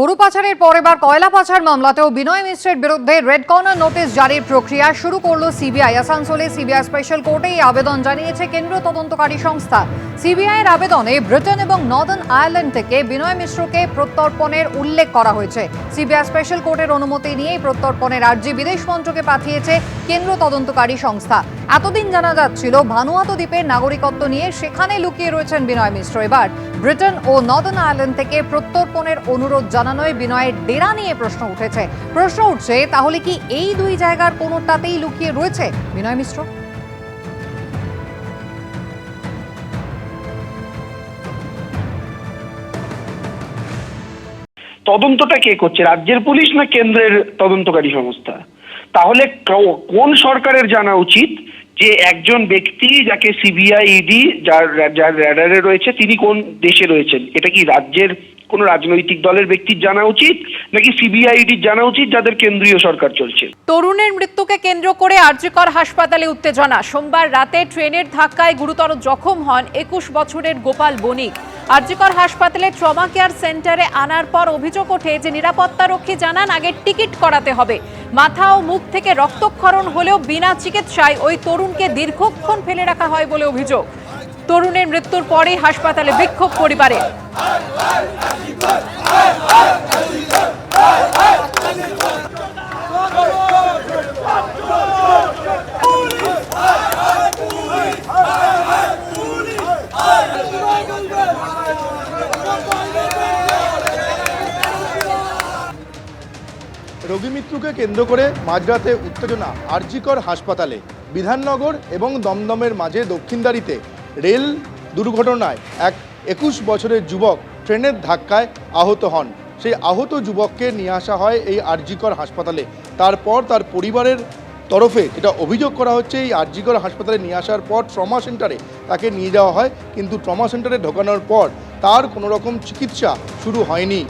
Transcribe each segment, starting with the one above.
গরু পাচারের পর এবার কয়লা পাচার মামলাতেও বিনয় মিশ্রের বিরুদ্ধে রেড কর্নার নোটিশ জারির প্রক্রিয়া শুরু করল সিবিআই। আসানসোলে সিবিআই স্পেশাল কোর্টে আবেদন জানিয়েছে কেন্দ্রীয় তদন্তকারী সংস্থা। সিবিআই এর আবেদনে ব্রিটেন এবং নর্দার্ন আয়ারল্যান্ড থেকে বিনয় মিশ্রকে প্রত্যর্পণের উল্লেখ করা হয়েছে। সিবিআই স্পেশাল কোর্টের অনুমতি নিয়ে এই প্রত্যর্পণের আর্জি বিদেশ মন্ত্রকে পাঠিয়েছে কেন্দ্র তদন্তকারী সংস্থা। এতদিন জানা যাচ্ছিল ভানুয়াতো দ্বীপের নাগরিকত্ব নিয়ে সেখানে লুকিয়ে রয়েছেন বিনয় মিশ্র। এবার ব্রিটেন ও নর্দার্ন আয়ারল্যান্ড থেকে প্রত্যর্পণের অনুরোধ জানানোয় বিনয়ের ডেরা নিয়ে প্রশ্ন উঠেছে। প্রশ্ন উঠছে, তাহলে কি এই দুই জায়গার কোনোটাতেই লুকিয়ে রয়েছে? বিনয় মিশ্র। তদন্তটা কে করছে, রাজ্যের পুলিশ না কেন্দ্রের তদন্তকারী সংস্থা? তাহলে কোন সরকারের জানা উচিত? যে একজন ব্যক্তি যাকে সিবিআই ইডি যার যার র্যাডারে রয়েছে, তিনি কোন দেশে রয়েছেন? এটা কি রাজ্যের কোন রাজনৈতিক দলের ব্যক্তির জানা উচিত, নাকি সিবিআইডির জানা উচিত, যাদের কেন্দ্রীয় সরকার চলছে? তরুণের মৃত্যুকে কেন্দ্র করে আরজিকর হাসপাতালে উত্তেজনা। সোমবার রাতে ট্রেনের ধাক্কায় গুরুতর জখম হন একুশ বছরের গোপাল বণিক। আরজিকর হাসপাতালে ট্রমা কেয়ার সেন্টারে আনার পর অভিযোগ ওঠে যে নিরাপত্তারক্ষী জানান আগে টিকিট করাতে হবে। মাথা ও মুখ থেকে রক্তক্ষরণ হলেও বিনা চিকিৎসায় ওই তরুণকে দীর্ঘক্ষণ ফেলে রাখা হয় বলে অভিযোগ। তরুণের মৃত্যুর পরেই হাসপাতালে বিক্ষোভ পরিবারে রোগী মৃত্যুকে কেন্দ্র করে মাঝরাতে উত্তেজনা আরজিকর হাসপাতালে, বিধাননগর এবং দমদমের মাঝে দক্ষিণদারিতে রেল দুর্ঘটনায় এক একুশ বছরের যুবক ট্রেনের ধাক্কায় আহত হন। সেই আহত যুবককে নিয়ে আসা হয় এই আরজিকর হাসপাতালে। তারপর তার পরিবারের তরফে যেটা অভিযোগ করা হচ্ছে, এই আরজিকর হাসপাতালে নিয়ে আসার পর ট্রমা সেন্টারে তাকে নিয়ে যাওয়া হয়। কিন্তু ট্রমা সেন্টারে ঢোকানোর পর তার কোনো রকম চিকিৎসা শুরু হয়নি।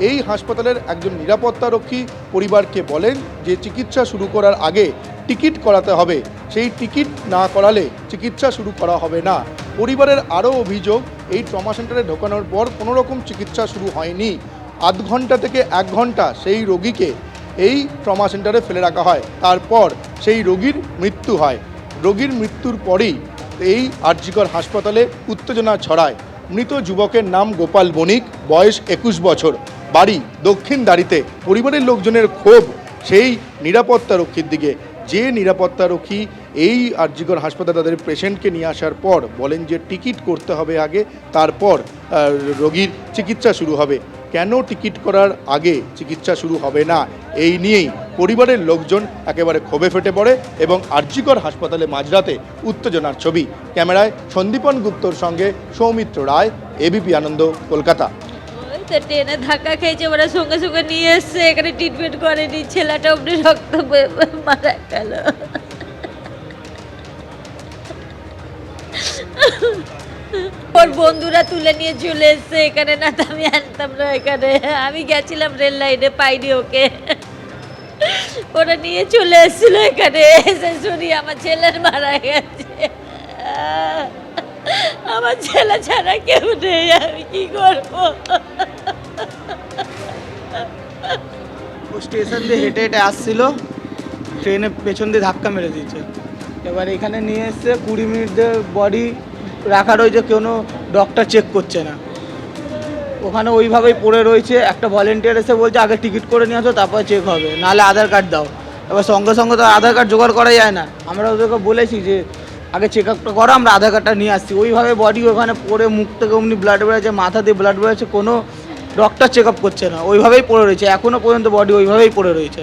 এই হাসপাতালের একজন নিরাপত্তারক্ষী পরিবারকে বলেন যে চিকিৎসা শুরু করার আগে টিকিট করাতে হবে। সেই টিকিট না করালে চিকিৎসা শুরু করা হবে না। পরিবারের আরও অভিযোগ, এই ট্রমা সেন্টারে ঢোকানোর পর কোনো রকম চিকিৎসা শুরু হয়নি। আধ ঘণ্টা থেকে এক ঘণ্টা সেই রোগীকে এই ট্রমা সেন্টারে ফেলে রাখা হয়। তারপর সেই রোগীর মৃত্যু হয়। রোগীর মৃত্যুর পরেই এই আরজিকর হাসপাতালে উত্তেজনা ছড়ায়। মৃত যুবকের নাম গোপাল বণিক, বয়স একুশ বছর। বাড়ি দক্ষিণ দাড়িতে পরিবারের লোকজনের ক্ষোভ, সেই নিরাপত্তারক্ষীর দিকে। যে নিরাপত্তারক্ষী এই আরজিকর হাসপাতালে তাদের পেশেন্টকে নিয়ে আসার পর বলেন যে টিকিট করতে হবে আগে, তারপর রোগীর চিকিৎসা শুরু হবে। কেন টিকিট করার আগে চিকিৎসা শুরু হবে না? এই নিয়েই পরিবারের লোকজন একেবারে ক্ষোভে ফেটে পড়ে এবং আরজিকর হাসপাতালে মাঝরাতে উত্তেজনার ছবি। ক্যামেরায় সন্দীপন গুপ্তর সঙ্গে সৌমিত্র রায় এবিপি আনন্দ, কলকাতা। ওই ট্রেনে ধাক্কা খেয়েছে, ওরা সঙ্গে সঙ্গে নিয়ে এসছে, এখানে ট্রিটমেন্ট করেনি, ছেলেটা অব্দি রক্ত মারা গেল। ওর বন্ধুরা তুলে নিয়ে চলে এসছে, এখানে না তো আমি আনতাম না এখানে। আমি গেছিলাম রেল লাইনে, পাইনি ওকে। ওরা নিয়ে চলে এসেছিল এখানে, এসে শুনি আমার ছেলের মারা গেছে। আমার ছেলে ছাড়া কেউ নেই, আমি কি করব? ও স্টেশন দিয়ে হেঁটে হেঁটে আসছিল, ট্রেনে পেছন দিয়ে ধাক্কা মেরে দিয়েছে। এবার এখানে নিয়ে এসছে কুড়ি মিনিট দিয়ে বডি রাখা রয়েছে কোনো ডক্টর চেক করছে না। ওখানে ওইভাবেই পড়ে রয়েছে, একটা ভলেন্টিয়ার এসে বলছে, আগে টিকিট করে নিয়ে আসো, তারপরে চেক হবে, নাহলে আধার কার্ড দাও। এবার সঙ্গে সঙ্গে তো আধার কার্ড জোগাড় করা যায় না। আমরা ওদেরকে বলেছি যে, আগে চেক আপটা করো, আমরা আধার কার্ডটা নিয়ে আসছি। ওইভাবে বডি ওখানে পড়ে মুখ থেকে অমনি ব্লাড বেরোচ্ছে, মাথা দিয়ে ব্লাড বেরোচ্ছে, কোনো ডক্টর চেক আপ করছে না ওইভাবেই পড়ে রয়েছে এখনও পর্যন্ত বডি ওইভাবেই পড়ে রয়েছে।